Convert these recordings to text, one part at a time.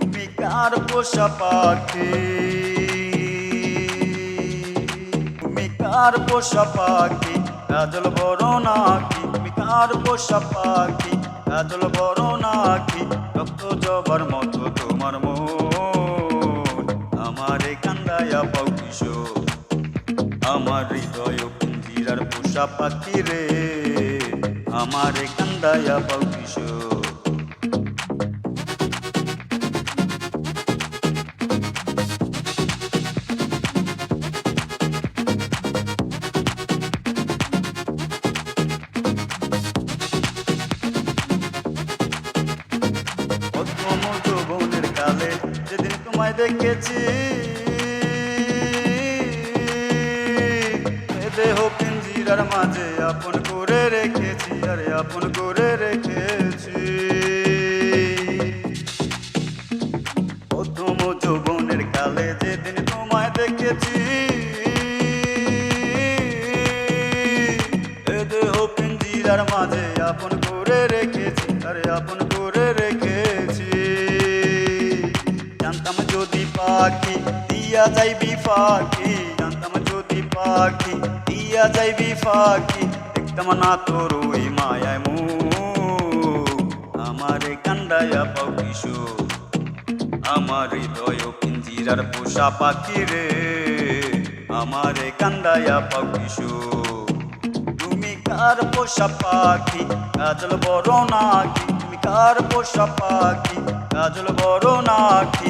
তুমি কার পোষা পাখি। তুমি কার পোষা পাখি, কাজল বড় নাকি? তুমি কার পোষা পাখি, কাজল বড় নাকি? রক্ত জবার মতো তোমার মন। আমারে কান্দায়া পাও আমার হৃদয় পিঞ্জিরার পোষা পাখি রে। আমারে কান্দায়া তোমায় দেখেছি। দেহ পিঞ্জিরার মাঝে আপন করে রেখেছি, আরে আপন করে রেখেছি। প্রথম যৌবনের কালে যেদিন তোমায় দেখেছি দেহ পিঞ্জিরার মাঝে আপন করে রেখেছি, আরে আপন পাখি, দিয়া যাইবি ফাঁকি জানতাম যদি পাখি, দিয়া যাইবি ফাঁকি দেখতাম না তোর ওই মায়ায় মু আমারে কান্দায়া পাও কিশোর, আমার হৃদয় পিঞ্জিরার পোষা পাখি রে। আমারে কান্দায়া পাও কিশোর, তুমি কার পোষা পাখি, কাজল বড় নাকি? তুমি কার পোষা পাখি, কাজল বড় নাকি?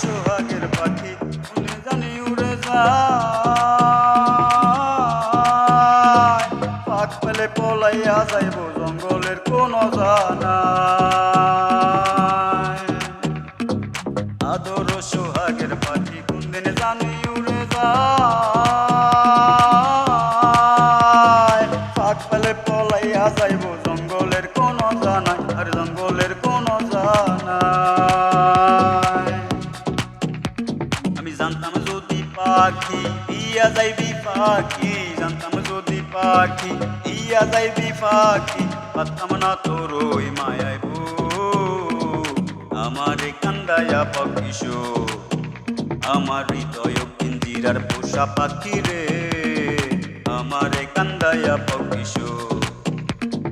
সোহাগের ইয়া যাইবি পাখি জানতাম যদি পাখি, ইয়া যাইবি পাখি পারতাম না তোর ওই মায়াই বো আমারে কান্দায়া পাখিশো আমার হৃদয় পিঞ্জিরার পোষা পাখি রে। আমারে কান্দায়া পাখিশো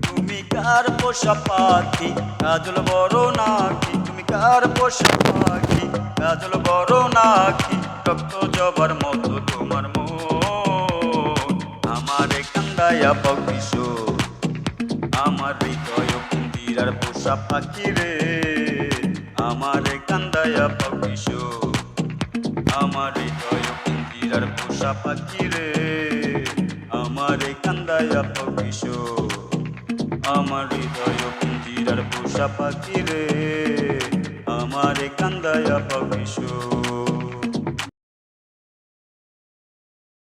তুমি কার পোষা পাখি? কাজল বড় নাকি? তুমি কার পোষা পাখি? কাজল বড় নাকি? রক্ত জবার মতো তোমার কান্দায়া পাখিশো আমার হৃদয় পিঞ্জিরার পোষা পাখি রে। আমারে কান্দায়া পাখিশো আমার হৃদয় পিঞ্জিরার পোষা পাখি রে। আমারে কান্দায়া পাখিশো আমার হৃদয় পিঞ্জিরার পোষা পাখি রে। আমারে কান্দায়া পাখিশো